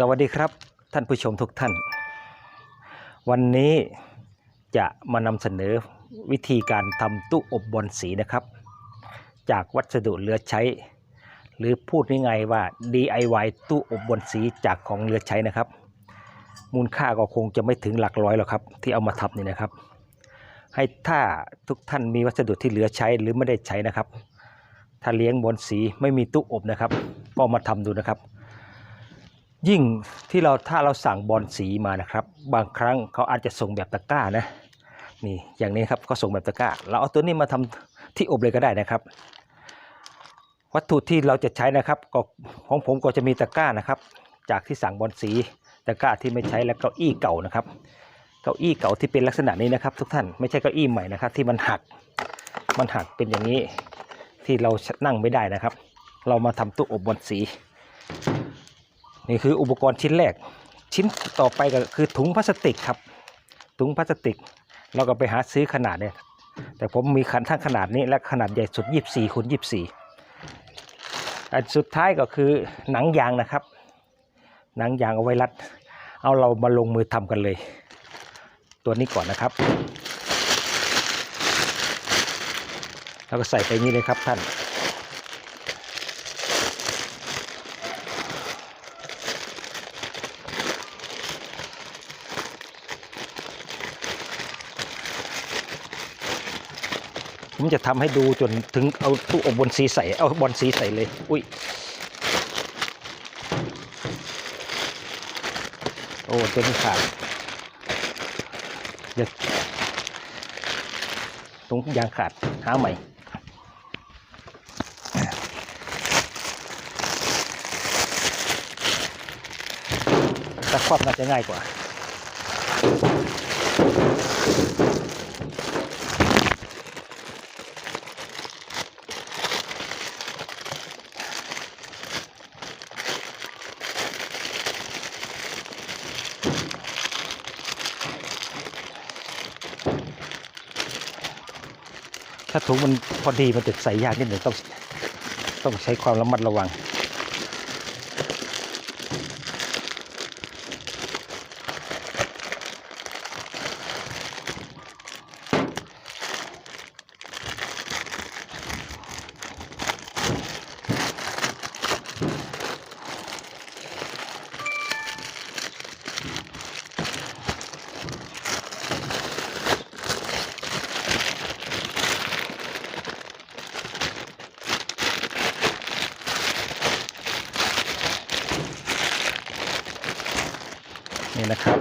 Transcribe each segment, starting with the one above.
สวัสดีครับท่านผู้ชมทุกท่าน วันนี้จะมานำเสนอวิธีการทำตู้อบบอลสีนะครับ จากวัสดุเหลือใช้ หรือพูดง่ายๆว่า DIY ตู้อบบอลสีจากของเหลือใช้นะครับ มูลค่าก็คงจะไม่ถึงหลักร้อยหรอกครับ ที่เอามาทำนี่นะครับ ให้ถ้าทุกท่านมีวัสดุที่เหลือใช้หรือไม่ได้ใช้นะครับ ถ้าเลี้ยงบอลสีไม่มีตู้อบนะครับ ก็มาทำดูนะครับ ยิ่งที่เราถ้าเราสั่งบอลสีมานะครับ บางครั้งเขาอาจจะส่งแบบตะกร้านะนี่อย่างนี้ครับเขาส่งแบบตะกร้าเราเอาตัวนี้มาทำที่อบเลยก็ได้นะครับ วัตถุที่เราจะใช้นะครับก็ของผมก็จะมีตะกร้านะครับ จากที่สั่งบอลสีตะกร้าที่ไม่ใช้และเก้าอี้เก่านะครับ เก้าอี้เก่าที่เป็นลักษณะนี้นะครับ ทุกท่านไม่ใช่เก้าอี้ใหม่นะครับ ที่มันหักมันหักเป็นอย่างนี้ที่เรานั่งไม่ได้นะครับ เรามาทำตู้อบบอลสี นี่คืออุปกรณ์ชิ้นแรก ชิ้นต่อไปก็คือถุงพลาสติกครับ ถุงพลาสติก เราก็ไปหาซื้อขนาดเนี่ย แต่ผมมีขันทั้งขนาดนี้และขนาดใหญ่สุด 24คูณ24 อันสุดท้ายก็คือหนังยางนะครับ หนังยางเอาไว้รัด เอาเรามาลงมือทำกันเลย ตัวนี้ก่อนนะครับแล้วก็ใส่ไปนี้เลยครับท่าน ผมจะทำให้ดูจนถึงเอาตู้อบบนสีใสเอาบอลสีใสเลย อุ้ยโอ้ตัวนี้ขาดเดี๋ยวตรงยางขาดหาใหม่ตะครอบน่าจะง่ายกว่า ถ้าถุงมันพอดีมันจะใส่ยากนิดหนึ่งต้องต้องใช้ความระมัดระวัง นี่นะครับ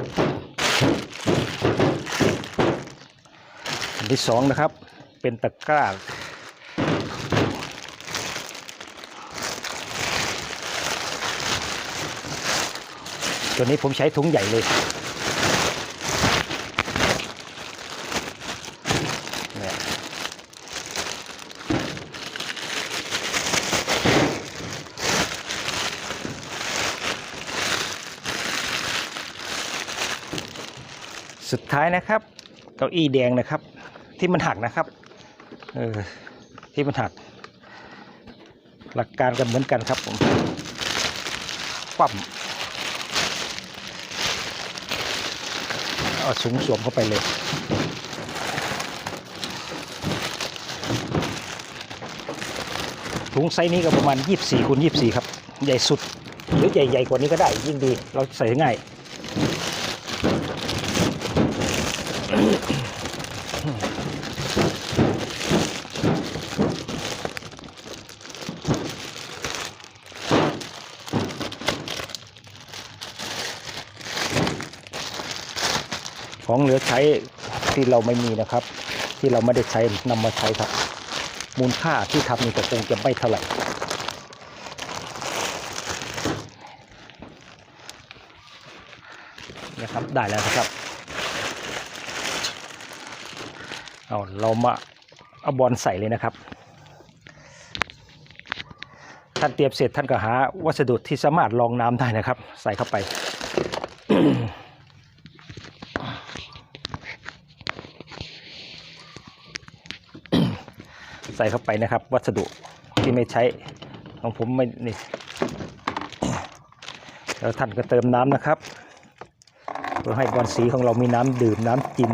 อันที่สองนะครับ เป็นตะกร้าตัวนี้ผมใช้ถุงใหญ่เลยเนี่ย สุดท้ายนะครับ เก้าอี้แดงนะครับ ที่มันหักนะครับ เออ ที่มันหัก หลักการกันเหมือนกันครับผมคว่ำเอาสูงสวมเข้าไปเลยถุงไซส์นี้ก็ประมาณ 24คูณ24 ครับ ใหญ่สุด หรือใหญ่ ๆ กว่านี้ก็ได้ยิ่งดี เราใส่ง่าย ของเหลือใช้ที่เราไม่มีนะครับ ที่เราไม่ได้ใช้นำมาใช้ครับ มูลค่าที่ทำนี่ก็คงจะไม่เท่าไหร่นะครับได้แล้วนะครับ เอาเรามาเอาบอลใส่เลยนะครับ ท่านเตรียมเสร็จท่านก็หาวัสดุที่สามารถรองน้ำได้นะครับ ใส่เข้าไปใส่เข้าไปนะครับ วัสดุที่ไม่ใช้ของผมไม่นี่แล้วท่านก็เติมน้ำนะครับเพื่อให้บอลสีของเรามีน้ำดื่มน้ำกิน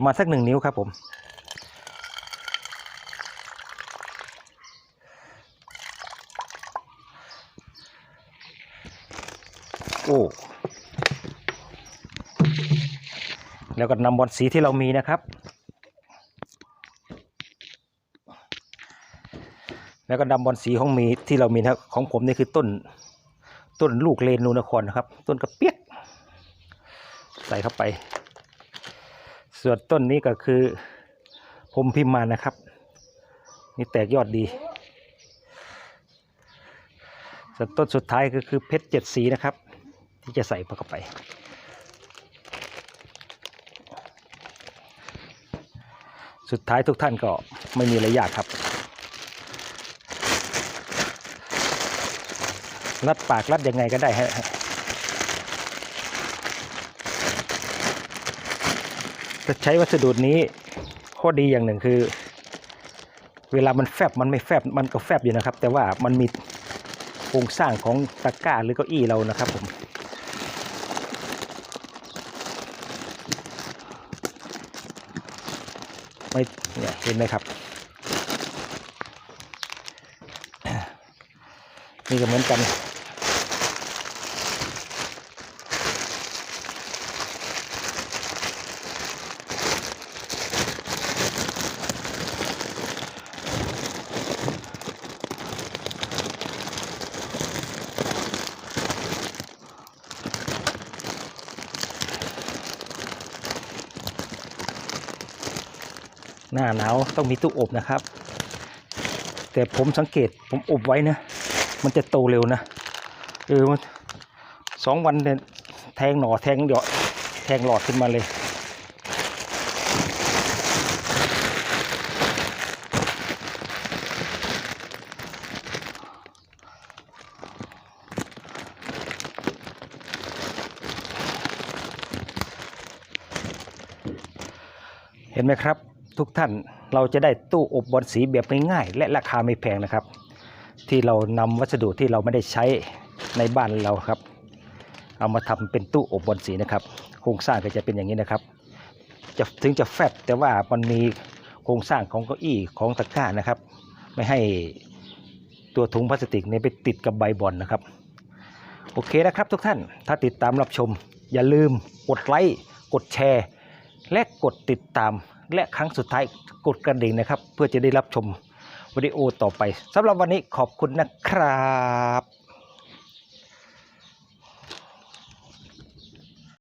ประมาณสักหนึ่งนิ้วครับผมโอ้แล้วก็นำบอลสีที่เรามีนะครับ แล้วก็นำบอลสีของมีที่เรามีนะของผมนี่คือต้นต้นลูกเลนนูนครนะครับ ต้นกระเปียก ใส่เข้าไป ส่วนต้นนี้ก็คือพรมพิมานนะครับ นี่แตกยอดดี ส่วนต้นสุดท้ายก็คือเพชรเจ็ดสีนะครับ ที่จะใส่เข้าไป สุดท้ายทุกท่านก็ไม่มีอะไรยากครับรัดปากรัดยังไงก็ได้ฮะ จะใช้วัสดุนี้ข้อดีอย่างหนึ่งคือ เวลามันแฟบมันไม่แฟบมันก็แฟบอยู่นะครับ แต่ว่ามันมีโครงสร้างของตะกร้าหรือเก้าอี้เรานะครับผมไม่เนี่ยเห็นไหมครับ นี่ก็เหมือนกัน หน้าหนาวต้องมีตู้อบนะครับ แต่ผมสังเกตผมอบไว้นะ มันจะโตเร็วนะเออมันสองวันเนี่ยแทงหน่อแทงเดาะแทงหลอดขึ้นมาเลย เห็นไหมครับ ทุกท่านเราจะได้ตู้อบบอลสีแบบง่ายๆและราคาไม่แพงนะครับ ที่เรานำวัสดุที่เราไม่ได้ใช้ในบ้านเราครับ เอามาทำเป็นตู้อบบอลสีนะครับ โครงสร้างก็จะเป็นอย่างนี้นะครับ จะถึงจะแฟบแต่ว่ามันมีโครงสร้างของเก้าอี้ของตะกร้านะครับ ไม่ให้ตัวถุงพลาสติกเนี่ยไปติดกับใบบอลนะครับ โอเคนะครับทุกท่านถ้าติดตามรับชม อย่าลืมกดไลค์กดแชร์ และกดติดตาม และครั้งสุดท้ายกดกระดิ่งนะครับ เพื่อจะได้รับชมวิดีโอต่อไปสำหรับวันนี้ขอบคุณนะครับ